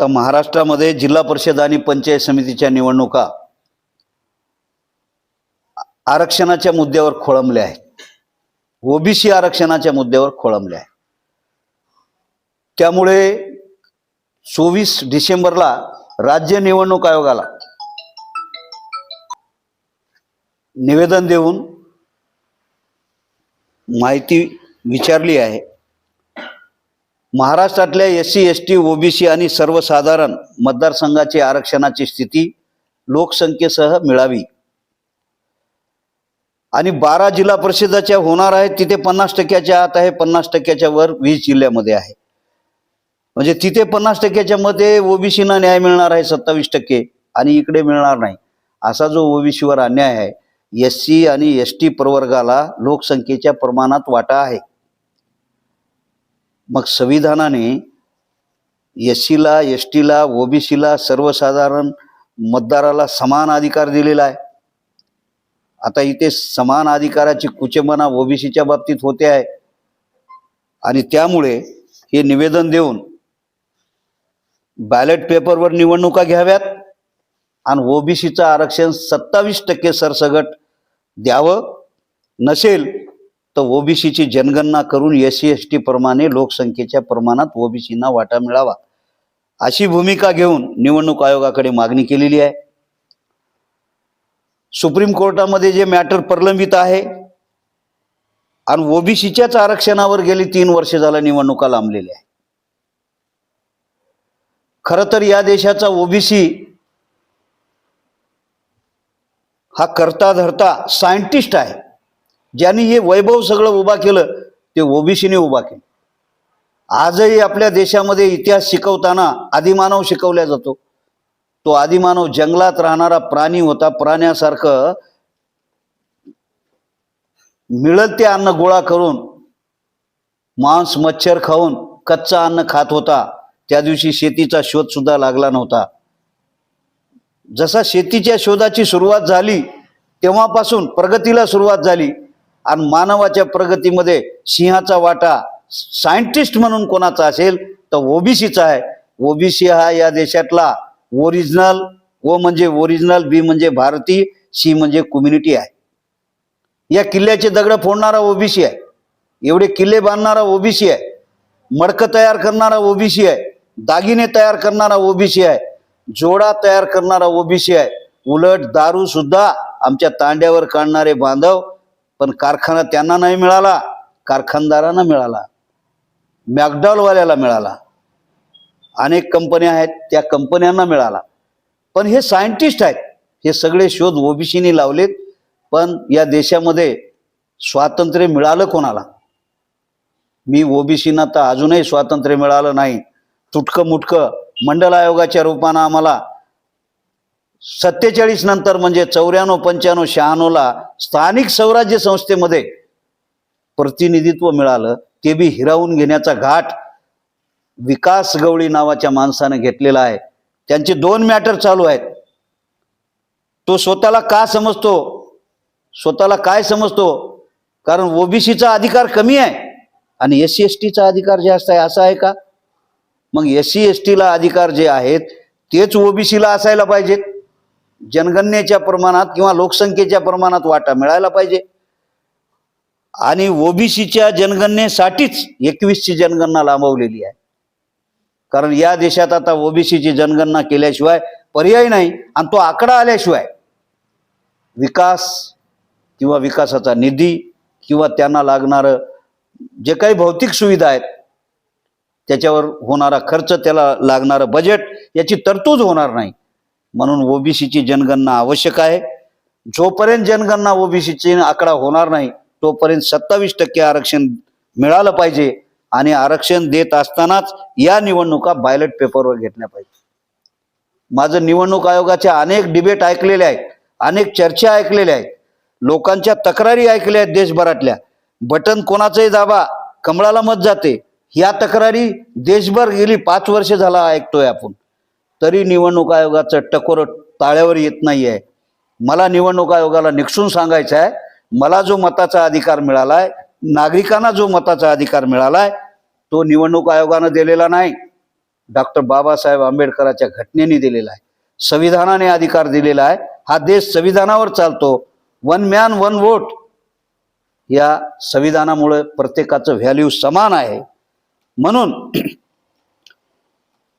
तर महाराष्ट्रामध्ये जिल्हा परिषद आणि पंचायत समितीच्या निवडणुका आरक्षणाच्या मुद्द्यावर खोळंबल्या आहेत. ओबीसी आरक्षणाच्या मुद्द्यावर खोळंबल्या आहेत. त्यामुळे चोवीस डिसेंबरला राज्य निवडणूक आयोगाला निवेदन देऊन माहिती विचारली आहे. महाराष्ट्रातल्या S C S T OBC आणि सर्वसाधारण मतदारसंघाची आरक्षणाची स्थिती लोकसंख्येसह मिळावी. आणि बारा जिल्हा परिषदाच्या होणार आहेत तिथे पन्नास टक्क्याच्या आत आहे पन्नास टक्क्याच्या वर वीस जिल्ह्यामध्ये आहे. म्हणजे तिथे पन्नास टक्क्याच्या मध्ये ओबीसीना न्याय मिळणार आहे सत्तावीस टक्के आणि इकडे मिळणार नाही. असा जो ओबीसीवर अन्याय आहे एस सी आणि एस टी प्रवर्गाला लोकसंख्येच्या प्रमाणात वाटा आहे. मग संविधानाने एस सीला एस टीला ओबीसीला सर्वसाधारण मतदाराला समान अधिकार दिलेला आहे. आता इथे समान अधिकाराची कुचंबना ओबीसीच्या बाबतीत होते आहे. आणि त्यामुळे हे निवेदन देऊन बॅलेट पेपरवर निवडणुका घ्याव्यात आणि ओबीसीचं आरक्षण सत्तावीस टक्के सरसगट द्यावं नसेल तर ओबीसीची जनगणना करून एस सी एस टी प्रमाणे लोकसंख्येच्या प्रमाणात ओबीसींना वाटा मिळावा. अशी भूमिका घेऊन निवडणूक आयोगाकडे मागणी केलेली आहे. सुप्रीम कोर्टामध्ये जे मॅटर प्रलंबित आहे आणि ओबीसीच्याच आरक्षणावर गेली तीन वर्ष झाला निवडणुका लांबलेल्या आहे खरं तर या देशाचा ओबीसी हा करता धरता सायंटिस्ट आहे. ज्यांनी हे वैभव सगळं उभा केलं ते ओबीसीने उभा केलं. आजही आपल्या देशामध्ये इतिहास शिकवताना आदिमानव शिकवला जातो. तो आदिमानव जंगलात राहणारा प्राणी होता. प्राण्यासारखं मिळत ते अन्न गोळा करून मांस मच्छर खाऊन कच्चा अन्न खात होता. त्या दिवशी शेतीचा शोध सुद्धा लागला नव्हता. जसा शेतीच्या शोधाची सुरुवात झाली तेव्हापासून प्रगतीला सुरुवात झाली. आणि मानवाच्या प्रगतीमध्ये सिंहाचा वाटा सायंटिस्ट म्हणून कोणाचा असेल तर ओबीसीचा आहे. ओबीसी हा या देशातला ओरिजिनल ओ म्हणजे ओरिजिनल बी म्हणजे भारती सी म्हणजे कम्युनिटी आहे. या किल्ल्याचे दगड फोडणारा ओबीसी आहे. एवढे किल्ले बांधणारा ओबीसी आहे. मडकं तयार करणारा ओबीसी आहे. दागिने तयार करणारा ओबीसी आहे. जोडा तयार करणारा ओबीसी आहे. उलट दारू सुद्धा आमच्या तांड्यावर काढणारे बांधव पण कारखाना त्यांना नाही मिळाला कारखानदारांना मिळाला मॅकडॉलवाल्याला मिळाला. अनेक कंपन्या आहेत त्या कंपन्यांना मिळाला. पण हे सायंटिस्ट आहेत हे सगळे शोध ओबीसीने लावलेत पण या देशामध्ये स्वातंत्र्य मिळालं कोणाला? मी ओबीसीना तर अजूनही स्वातंत्र्य मिळालं नाही. तुटकं मुटकं मंडल आयोगाच्या रूपानं आम्हाला सत्तेचाळीस नंतर म्हणजे चौऱ्याण्णव पंच्याण्णव शहाण्णवला स्थानिक स्वराज्य संस्थेमध्ये प्रतिनिधित्व मिळालं. ते बी हिरावून घेण्याचा घाट विकास गवळी नावाच्या माणसानं घेतलेला आहे. त्यांचे दोन मॅटर चालू आहेत. तो स्वतःला का समजतो? स्वतःला काय समजतो? कारण ओबीसीचा अधिकार कमी आहे आणि एस सी एस टीचा अधिकार जास्त आहे. असा आहे का? मग एस सी एस टीला अधिकार जे आहेत तेच ओबीसीला असायला पाहिजेत. जनगणनेच्या प्रमाणात किंवा लोकसंख्येच्या प्रमाणात वाटा मिळायला पाहिजे. आणि ओबीसीच्या जनगणनेसाठीच एकवीसची जनगणना लांबवलेली आहे. कारण या देशात आता ओबीसीची जनगणना केल्याशिवाय पर्याय नाही आणि तो आकडा आल्याशिवाय विकास किंवा विकासाचा निधी किंवा त्यांना लागणारं जे काही भौतिक सुविधा आहेत त्याच्यावर होणारा खर्च त्याला लागणारं बजेट याची तरतूद होणार नाही. म्हणून ओबीसीची जनगणना आवश्यक आहे. जोपर्यंत जनगणना ओबीसीची आकडा होणार नाही तोपर्यंत सत्तावीस टक्के आरक्षण मिळालं पाहिजे आणि आरक्षण देत असतानाच या निवडणुका बायलेट पेपरवर घेतल्या पाहिजे. माझं निवडणूक आयोगाच्या अनेक डिबेट ऐकलेले आहेत अनेक चर्चा ऐकलेल्या आहेत. लोकांच्या तक्रारी ऐकल्या आहेत देशभरातल्या. बटन कोणाचंही दाबा कमळाला मत जाते. या तक्रारी देशभर गेली पाच वर्ष झाला ऐकतोय आपण. तरी निवडणूक आयोगाचं टकोर ताळ्यावर येत नाही आहे मला निवडणूक आयोगाला निक्षून सांगायचं आहे मला जो मताचा अधिकार मिळाला आहे नागरिकांना जो मताचा अधिकार मिळाला आहे तो निवडणूक आयोगानं दिलेला नाही. डॉक्टर बाबासाहेब आंबेडकरांच्या घटनेने दिलेला आहे. संविधानाने अधिकार दिलेला आहे. हा देश संविधानावर चालतो. वन मॅन वन वोट या संविधानामुळे प्रत्येकाचं व्हॅल्यू समान आहे. म्हणून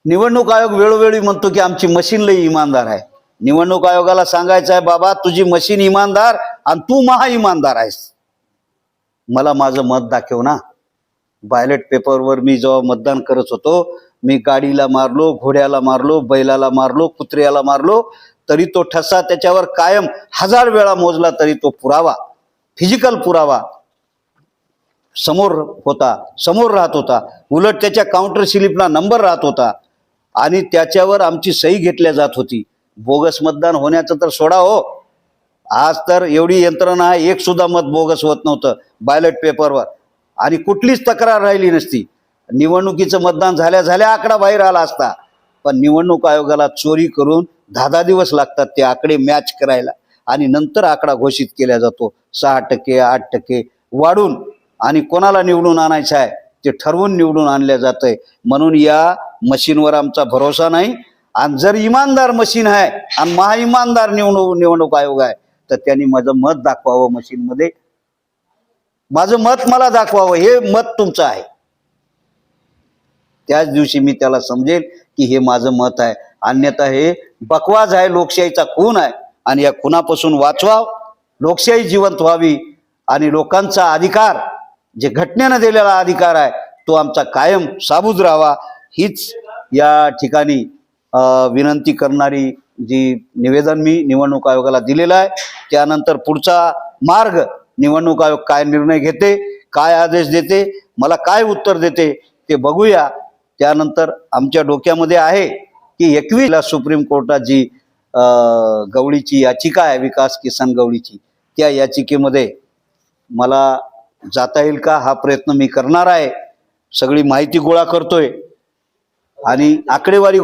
निवडणूक आयोग वेळोवेळी म्हणतो की आमची मशीन लई इमानदार आहे. निवडणूक आयोगाला सांगायचं आहे बाबा तुझी मशीन इमानदार आणि तू महा इमानदार आहेस. मला माझं मत दाखव ना. बायलेट पेपरवर मी जेव्हा मतदान करत होतो मी गाडीला मारलो घोड्याला मारलो बैलाला मारलो कुत्र्याला मारलो तरी तो ठसा त्याच्यावर कायम हजार वेळा मोजला तरी तो पुरावा फिजिकल पुरावा. समोर होता समोर राहत होता. उलट त्याच्या काउंटर स्लिपला नंबर राहत होता. आणि त्याच्यावर आमची सही घेतल्या जात होती. बोगस मतदान होण्याचं तर सोडा हो. आज तर एवढी यंत्रणा एक सुद्धा मत बोगस होत नव्हतं बायलेट पेपरवर आणि कुठलीच तक्रार राहिली नसती. निवडणुकीचं मतदान झाल्या झाल्या आकडा बाहेर आला असता. पण निवडणूक आयोगाला चोरी करून दहा दहा दिवस लागतात ते आकडे मॅच करायला. आणि नंतर आकडा घोषित केला जातो. सहा टक्के आठ टक्के वाढून आणि कोणाला निवडून आणायचं आहे ते ठरवून निवडून आणलं जातंय. म्हणून या मशीनवर आमचा भरोसा नाही. आणि जर इमानदार मशीन आहे आणि महाइमानदार निवडणूक निवडणूक आयोग आहे तर त्यांनी माझं मत दाखवावं मशीनमध्ये. माझं मत मला दाखवावं हे मत तुमचं आहे. त्याच दिवशी मी त्याला समजेल की हे माझं मत आहे. अन्यथा हे बकवाज आहे लोकशाहीचा खून आहे. आणि या खुनापासून वाचवाव लोकशाही जिवंत व्हावी. आणि लोकांचा अधिकार जे घटनेनं दिलेला अधिकार आहे तो आमचा कायम साबूत राहावा. हीच या ठिकाणी विनंती करणारी जी निवेदन मी निवडणूक आयोगाला दिलेलं आहे त्यानंतर पुढचा मार्ग निवडणूक आयोग काय निर्णय घेते काय आदेश देते मला काय उत्तर देते ते बघूया. त्यानंतर आमच्या डोक्यामध्ये आहे की एकवीसला सुप्रीम कोर्टात जी गवळीची याचिका आहे विकास किसान गवळीची त्या याचिकेमध्ये मला जाता येईल का हा प्रयत्न मी करणार आहे. सगळी माहिती गोळा करतोय. आणि आकडेवारी